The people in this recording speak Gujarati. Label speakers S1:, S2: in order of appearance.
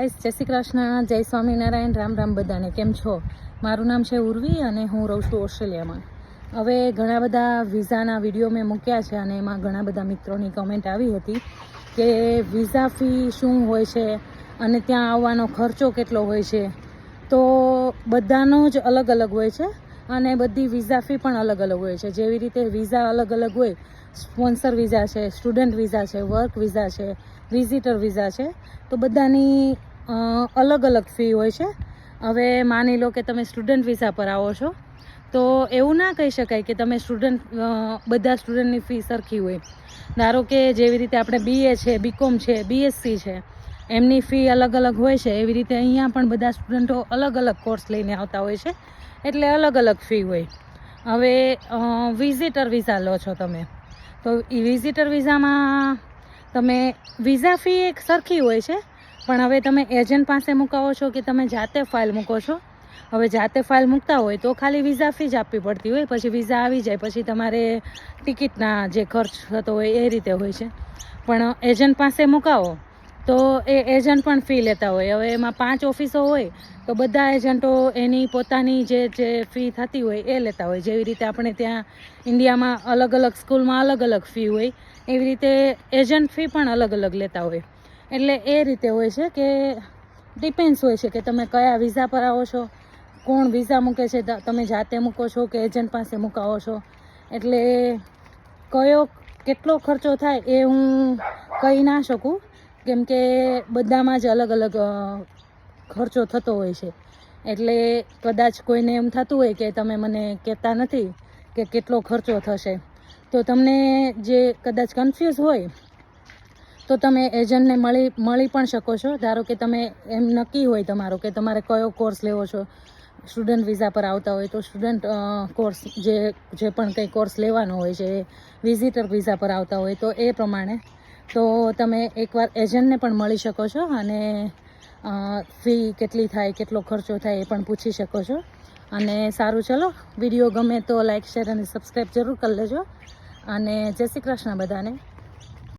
S1: જય શ્રી કૃષ્ણ, જય સ્વામિનારાયણ, રામ રામ બધાને. કેમ છો? મારું નામ છે ઉર્વી અને હું રહું છું ઓસ્ટ્રેલિયામાં. હવે ઘણા બધા વિઝાના વીડિયો મેં મૂક્યા છે અને એમાં ઘણા બધા મિત્રોની કમેન્ટ આવી હતી કે વિઝા ફી શું હોય છે અને ત્યાં આવવાનો ખર્ચો કેટલો હોય છે. તો બધાનો જ અલગ અલગ હોય છે અને બધી વિઝા ફી પણ અલગ અલગ હોય છે. જેવી રીતે વિઝા અલગ અલગ હોય, સ્પોન્સર વિઝા છે, સ્ટુડન્ટ વિઝા છે, વર્ક વિઝા છે, વિઝિટર વિઝા છે, તો બધાની અલગ અલગ ફી હોય છે. હવે માની લો કે તમે સ્ટુડન્ટ વિઝા પર આવો છો, તો એવું ના કહી શકાય કે તમે સ્ટુડન્ટ બધા સ્ટુડન્ટની ફી સરખી હોય. ધારો કે જેવી રીતે આપણે બીએ છે બીકોમ છે બીએસસી છે, એમની ફી અલગ અલગ હોય છે, એવી રીતે અહીંયા પણ બધા સ્ટુડન્ટો અલગ અલગ કોર્સ લઈને આવતા હોય છે, એટલે અલગ અલગ ફી હોય. હવે વિઝિટર વિઝા લો છો તમે, તો એ વિઝિટર વિઝામાં તમે વિઝા ફી એક સરખી હોય છે પણ હવે તમે એજન્ટ પાસે મુકાવો છો કે તમે જાતે ફાઇલ મૂકો છો? હવે જાતે ફાઇલ મૂકતા હોય તો ખાલી વિઝા ફી જ આપવી પડતી હોય. પછી વિઝા આવી જાય, પછી તમારે ટિકિટના જે ખર્ચ થતો હોય એ રીતે હોય છે. પણ એજન્ટ પાસે મુકાવો તો એ એજન્ટ પણ ફી લેતા હોય. હવે એમાં પાંચ ઓફિસો હોય તો બધા એજન્ટો એની પોતાની જે જે ફી થતી હોય એ લેતા હોય. જેવી રીતે આપણે ત્યાં ઇન્ડિયામાં અલગ અલગ સ્કૂલમાં અલગ અલગ ફી હોય, એવી રીતે એજન્ટ ફી પણ અલગ અલગ લેતા હોય. એટલે એ રીતે હોય છે કે ડિપેન્ડ્સ હોય છે કે તમે કયા વિઝા પર આવો છો, કોણ વિઝા મૂકે છે તમે જાતે મૂકો છો કે એજન્ટ પાસે મૂકાવો છો. એટલે કયો કેટલો ખર્ચો થાય એ હું કહી ના શકું, કેમ કે બધામાં જ અલગ અલગ ખર્ચો થતો હોય છે. એટલે કદાચ કોઈને એમ થતું હોય કે તમે મને કહેતા નથી કે કેટલો ખર્ચો થશે. તો તમને જે કદાચ કન્ફ્યુઝ હોય તો તમે એજન્ટને મળી મળી પણ શકો છો. ધારો કે તમે એમ નક્કી હોય તમારો કે તમારે કયો કોર્સ લેવો છો, સ્ટુડન્ટ વિઝા પર આવતા હોય તો સ્ટુડન્ટ કોર્સ જે જે પણ કંઈ કોર્સ લેવાનો હોય છે, એ વિઝિટર વિઝા પર આવતા હોય તો એ પ્રમાણે. તો તમે એકવાર એજન્ટને પણ મળી શકો છો અને ફી કેટલી થાય, કેટલો ખર્ચો થાય એ પણ પૂછી શકો છો. અને સારું ચલો, વીડિયો ગમે તો લાઇક શેર અને સબસ્ક્રાઈબ જરૂર કરી લેજો. અને જય શ્રી કૃષ્ણ બધાને.